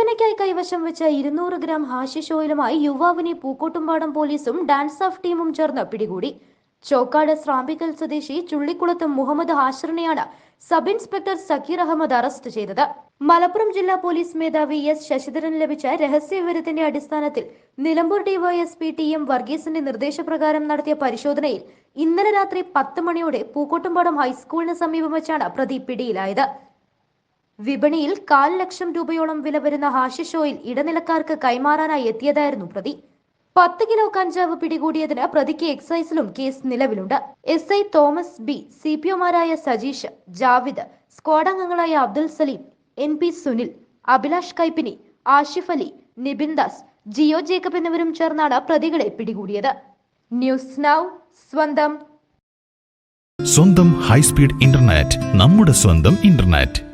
ലക്ഷം വെച്ച ഇരുന്നൂറ് gram hashish ഓയിലുമായി യുവാവിനെ പൂക്കോട്ടുംപാടം പോലീസും ഡാൻസ് ഓഫ് ടീമും ചേർന്ന് പിടികൂടി. ചോക്കാട് സ്രാമ്പിക്കൽ സ്വദേശി ചുള്ളിക്കുളത്ത് Muhammad ഹാഷറിനെയാണ് sub inspector Zakir Ahmed arrest ചെയ്തത്. മലപ്പുറം ജില്ലാ പോലീസ് മേധാവി എസ് ശശിധരൻ ലഭിച്ച രഹസ്യ വിവരത്തിന്റെ അടിസ്ഥാനത്തിൽ നിലമ്പൂർ ഡിവൈഎസ്പി ടി എം വർഗീസിന്റെ നിർദ്ദേശപ്രകാരം നടത്തിയ പരിശോധനയിൽ ഇന്നലെ രാത്രി പത്ത് മണിയോടെ പൂക്കോട്ടുംപാടം ഹൈസ്കൂളിന് സമീപം വെച്ചാണ് പ്രതി പിടിയിലായത്. വിപണിയിൽ കാൽ ലക്ഷം രൂപയോളം വില വരുന്ന ഹാഷിഷ് ഓയിൽ ഇടനിലക്കാർക്ക് കൈമാറാനായി എത്തിയതായിരുന്നു പ്രതി. പത്ത് കിലോ കഞ്ചാവ് പിടികൂടിയതിന് പ്രതിക്ക് എക്സൈസിലും കേസ് നിലവിലുണ്ട്. S I Thomas B C P ഒമാരായ Sajeesh Javid squad അംഗങ്ങളായ അബ്ദുൽ സലീം എൻ പി സുനിൽ അഭിലാഷ് കൈപ്പിനി ആഷിഫ് അലി നിബിൻ ദാസ് ജിയോ ജേക്കബ് എന്നിവരും ചേർന്നാണ് പ്രതികളെ പിടികൂടിയത്. ന്യൂസ് നൗ സ്വന്തം. സ്വന്തം ഹൈസ്പീഡ് ഇന്റർനെറ്റ് നമ്മുടെ സ്വന്തം ഇന്റർനെറ്റ്.